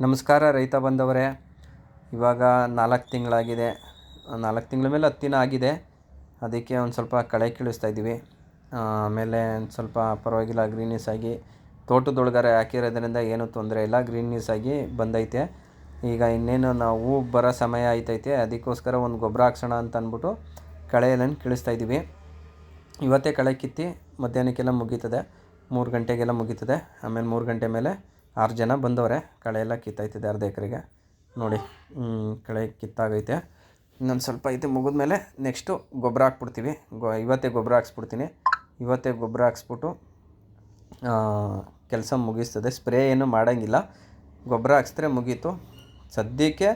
ನಮಸ್ಕಾರ ರೈತ ಬಂದವರೇ ಇವಾಗ ನಾಲ್ಕು ತಿಂಗಳಾಗಿದೆ. ನಾಲ್ಕು ತಿಂಗಳ ಮೇಲೆ ಹತ್ತು ದಿನ ಆಗಿದೆ. ಅದಕ್ಕೆ ಒಂದು ಸ್ವಲ್ಪ ಕಳೆ ಕೀಳಿಸ್ತಾ ಇದ್ದೀವಿ. ಆಮೇಲೆ ಒಂದು ಸ್ವಲ್ಪ ಪರವಾಗಿಲ್ಲ ಗ್ರೀನಿಸ್ ಆಗಿ ತೋಟದೊಳಗಡೆ ಹಾಕಿರೋದ್ರಿಂದ ಏನೂ ತೊಂದರೆ ಇಲ್ಲ. ಗ್ರೀನ್ನೆಸ್ ಆಗಿ ಬಂದೈತೆ. ಈಗ ಇನ್ನೇನು ನಾವು ಹೂ ಬರೋ ಸಮಯ ಆಯ್ತೈತೆ. ಅದಕ್ಕೋಸ್ಕರ ಒಂದು ಗೊಬ್ಬರ ಹಾಕ್ಸೋಣ ಅಂತ ಅಂದ್ಬಿಟ್ಟು ಕಳೆಯನ್ನು ಕೀಳಿಸ್ತಾ ಇದ್ದೀವಿ. ಇವತ್ತೇ ಕಳೆ ಕಿತ್ತಿ ಮಧ್ಯಾಹ್ನಕ್ಕೆಲ್ಲ ಮುಗೀತದೆ. ಮೂರು ಗಂಟೆಗೆಲ್ಲ ಮುಗೀತದೆ. ಆಮೇಲೆ ಮೂರು ಗಂಟೆ ಮೇಲೆ ಆರು ಜನ ಬಂದವ್ರೆ. ಕಳೆ ಎಲ್ಲ ಕಿತ್ತಾಯ್ತದೆ ಅರ್ಧ ಎಕರೆಗೆ. ನೋಡಿ ಕಳೆ ಕಿತ್ತಾಗೈತೆ. ಇನ್ನೊಂದು ಸ್ವಲ್ಪ ಐತೆ ಮುಗಿದ್ಮೇಲೆ ನೆಕ್ಸ್ಟು ಗೊಬ್ಬರ ಹಾಕ್ಬಿಡ್ತೀವಿ. ಗೊ, ಇವತ್ತೇ ಗೊಬ್ಬರ ಹಾಕ್ಸ್ಬಿಡ್ತೀನಿ. ಇವತ್ತೇ ಗೊಬ್ಬರ ಹಾಕ್ಸ್ಬಿಟ್ಟು ಕೆಲಸ ಮುಗಿಸ್ತದೆ. ಸ್ಪ್ರೇ ಏನು ಮಾಡೋಂಗಿಲ್ಲ. ಗೊಬ್ಬರ ಹಾಕ್ಸಿದ್ರೆ ಮುಗೀತು. ಸದ್ಯಕ್ಕೆ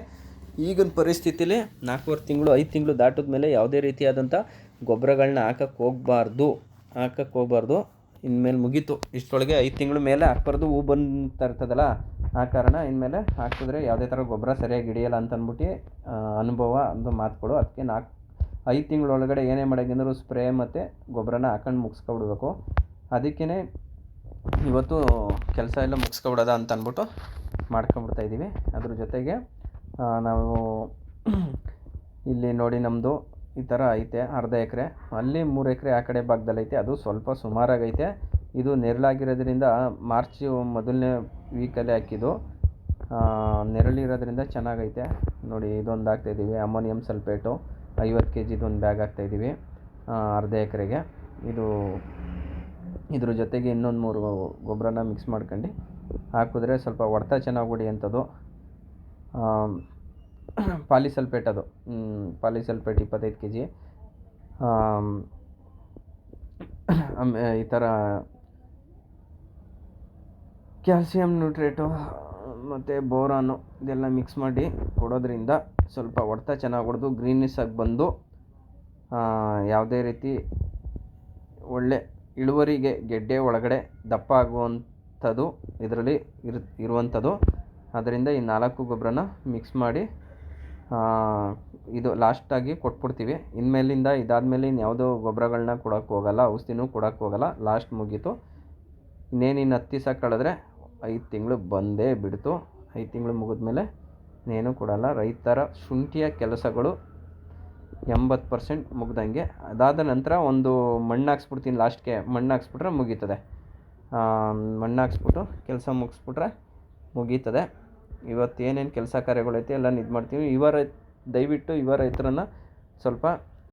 ಈಗಿನ ಪರಿಸ್ಥಿತಿಲಿ ನಾಲ್ಕೂವರೆ ತಿಂಗಳು, ಐದು ತಿಂಗಳು ದಾಟಿದ ಮೇಲೆ ಯಾವುದೇ ರೀತಿಯಾದಂಥ ಗೊಬ್ಬರಗಳನ್ನ ಹಾಕಕ್ಕೆ ಹೋಗಬಾರ್ದು. ಹಾಕಕ್ಕೆ ಹೋಗ್ಬಾರ್ದು. ಇನ್ಮೇಲೆ ಮುಗೀತು. ಇಷ್ಟೊಳಗೆ ಐದು ತಿಂಗಳ ಮೇಲೆ ಹಾಕ್ಬಾರ್ದು. ಹೂ ಬಂದು ಇರ್ತದಲ್ಲ, ಆ ಕಾರಣ ಇನ್ಮೇಲೆ ಹಾಕಿದ್ರೆ ಯಾವುದೇ ಥರ ಗೊಬ್ಬರ ಸರಿಯಾಗಿ ಹಿಡಿಯಲ್ಲ ಅಂತ ಅಂದ್ಬಿಟ್ಟು ಅನುಭವ ಒಂದು ಮಾತುಗಳು ಅದಕ್ಕೆ ನಾಲ್ಕು ಐದು ತಿಂಗಳೊಳಗಡೆ ಏನೇ ಮಾಡೋಂಗಿದ್ರು ಸ್ಪ್ರೇ ಮತ್ತು ಗೊಬ್ಬರನ ಹಾಕೊಂಡು ಮುಗಿಸ್ಕೊಬಿಡ್ಬೇಕು. ಅದಕ್ಕೇ ಇವತ್ತು ಕೆಲಸ ಎಲ್ಲ ಮುಗಿಸ್ಕೊಬಿಡೋದ ಅಂತ ಅಂದ್ಬಿಟ್ಟು ಮಾಡ್ಕೊಂಬಿಡ್ತಾ ಇದ್ದೀವಿ. ಅದ್ರ ಜೊತೆಗೆ ನಾವು ಇಲ್ಲಿ ನೋಡಿ ನಮ್ಮದು ಈ ಥರ ಐತೆ, ಅರ್ಧ ಎಕರೆ. ಅಲ್ಲಿ ಮೂರು ಎಕರೆ ಆ ಕಡೆ ಭಾಗದಲ್ಲಿ ಐತೆ ಅದು ಸ್ವಲ್ಪ ಸುಮಾರಾಗೈತೆ. ಇದು ನೆರಳಾಗಿರೋದ್ರಿಂದ ಮಾರ್ಚ್ ಮೊದಲನೇ ವೀಕಲ್ಲಿ ಹಾಕಿದ್ದು. ನೆರಳಿರೋದ್ರಿಂದ ಚೆನ್ನಾಗೈತೆ. ನೋಡಿ, ಇದೊಂದು ಹಾಕ್ತಾಯಿದ್ದೀವಿ ಅಮೋನಿಯಂ ಸಲ್ಪೇಟು ಐವತ್ತು ಕೆ ಜಿದು ಬ್ಯಾಗ್ ಹಾಕ್ತಾಯಿದ್ದೀವಿ ಅರ್ಧ ಎಕರೆಗೆ. ಇದು, ಇದ್ರ ಜೊತೆಗೆ ಇನ್ನೊಂದು ಮೂರು ಗೊಬ್ಬರನ ಮಿಕ್ಸ್ ಮಾಡ್ಕೊಂಡು ಹಾಕಿದ್ರೆ ಸ್ವಲ್ಪ ಹೊಡೆತ ಚೆನ್ನಾಗಿ ಹೊಡಿಯೋಂಥದ್ದು ಪಾಲಿಸಲ್ಪೇಟ್ ಅದು ಪಾಲಿಸಲ್ಪೇಟ್ ಇಪ್ಪತ್ತೈದು ಕೆ ಜಿ ಈ ಥರ ಕ್ಯಾಲ್ಸಿಯಂ ನ್ಯೂಟ್ರೇಟು ಮತ್ತು ಬೋರಾನು ಇದೆಲ್ಲ ಮಿಕ್ಸ್ ಮಾಡಿ ಕೊಡೋದ್ರಿಂದ ಸ್ವಲ್ಪ ಹೊಡೆತ ಚೆನ್ನಾಗಿ ಹೊಡೆದು ಗ್ರೀನಿಸ್ ಆಗಿ ಬಂದು ಯಾವುದೇ ರೀತಿ ಒಳ್ಳೆ ಇಳುವರಿಗೆ ಗೆಡ್ಡೆ ಒಳಗಡೆ ದಪ್ಪ ಆಗುವಂಥದ್ದು ಇದರಲ್ಲಿ ಇರು ಇರುವಂಥದ್ದು ಅದರಿಂದ ಈ ನಾಲ್ಕು ಗೊಬ್ಬರನ ಮಿಕ್ಸ್ ಮಾಡಿ ಇದು ಲಾಸ್ಟಾಗಿ ಕೊಟ್ಬಿಡ್ತೀವಿ. ಇನ್ಮೇಲಿಂದ ಇದಾದಮೇಲೆ ಇನ್ಯಾವುದೋ ಗೊಬ್ಬರಗಳ್ನ ಕೊಡೋಕ್ಕೆ ಹೋಗಲ್ಲ, ಔಷಧಿನೂ ಕೊಡೋಕ್ಕೆ ಹೋಗಲ್ಲ. ಲಾಸ್ಟ್ ಮುಗೀತು. ಇನ್ನೇನು ಇನ್ನು ಹತ್ತು ದಿವಸ ಕಳೆದ್ರೆ ಐದು ತಿಂಗಳು ಬಂದೇ ಬಿಡ್ತು. ಐದು ತಿಂಗಳು ಮುಗಿದ್ಮೇಲೆ ಇನ್ನೇನು ಕೊಡಲ್ಲ. ರೈತರ ಶುಂಠಿಯ ಕೆಲಸಗಳು ಎಂಬತ್ತು ಪರ್ಸೆಂಟ್ ಮುಗ್ದಂಗೆ. ಅದಾದ ನಂತರ ಒಂದು ಮಣ್ಣು ಹಾಕ್ಸ್ಬಿಡ್ತೀನಿ ಲಾಸ್ಟ್ಗೆ ಮಣ್ಣು ಹಾಕ್ಸ್ಬಿಟ್ರೆ ಮುಗೀತದೆ. ಮಣ್ಣು ಹಾಕ್ಸ್ಬಿಟ್ಟು, ಕೆಲಸ ಮುಗಿಸ್ಬಿಟ್ರೆ ಮುಗೀತದೆ. ಇವತ್ತು ಏನೇನು ಕೆಲಸ ಕಾರ್ಯಗಳೈತೆ ಎಲ್ಲ ಇದು ಮಾಡ್ತೀವಿ ಇವ ರೈ ದಯವಿಟ್ಟು ಯುವ ರೈತರನ್ನು ಸ್ವಲ್ಪ